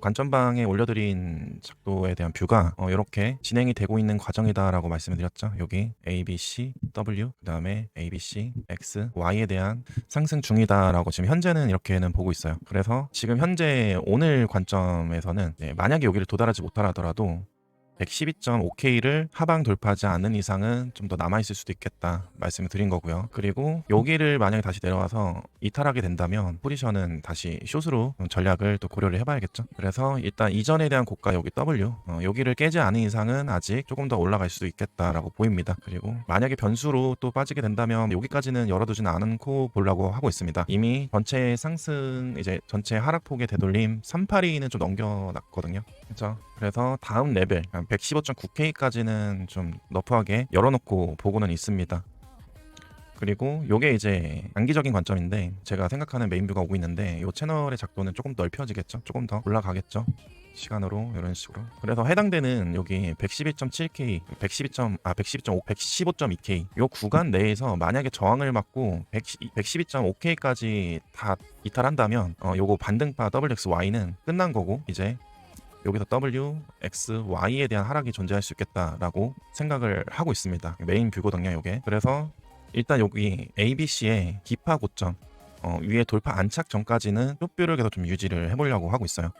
관점방에 올려드린 작도에 대한 뷰가 어, 이렇게 진행이 되고 있는 과정이다라고 말씀을 드렸죠. 여기 A, B, C, W, 그 다음에 A, B, C, X, Y에 대한 상승 중이다라고 지금 현재는 이렇게는 보고 있어요. 그래서 지금 현재 오늘 관점에서는 네, 만약에 여기를 도달하지 못하더라도 112.5K를 하방 돌파하지 않는 이상은 좀 더 남아있을 수도 있겠다 말씀을 드린 거고요. 그리고 여기를 만약에 다시 내려와서 이탈하게 된다면 포지션은 다시 숏으로 전략을 또 고려를 해봐야겠죠. 그래서 일단 이전에 대한 고가 여기 W 어, 여기를 깨지 않은 이상은 아직 조금 더 올라갈 수도 있겠다라고 보입니다. 그리고 만약에 변수로 또 빠지게 된다면 여기까지는 열어두지는 않고 보려고 하고 있습니다. 이미 전체 상승 이제 전체 하락폭의 되돌림 382는 좀 넘겨놨거든요. 그렇죠. 그래서 다음 레벨 115.9K까지는 좀 너프하게 열어놓고 보고는 있습니다. 그리고 요게 이제 단기적인 관점인데 제가 생각하는 메인뷰가 오고 있는데 요 채널의 작도는 조금 넓혀지겠죠? 조금 더 올라가겠죠? 시간으로 이런 식으로 그래서 해당되는 여기 111.7K 112. 아 112.5 115.2K 요 구간 내에서 만약에 저항을 맞고 112.5K까지 다 이탈한다면 어 요거 반등파 WXY는 끝난 거고 이제 여기서 W, X, Y에 대한 하락이 존재할 수 있겠다라고 생각을 하고 있습니다. 메인 뷰거든요, 이게. 그래서 일단 여기 ABC의 기파 고점 어, 위에 돌파 안착 전까지는 숏뷰를 계속 좀 유지를 해보려고 하고 있어요.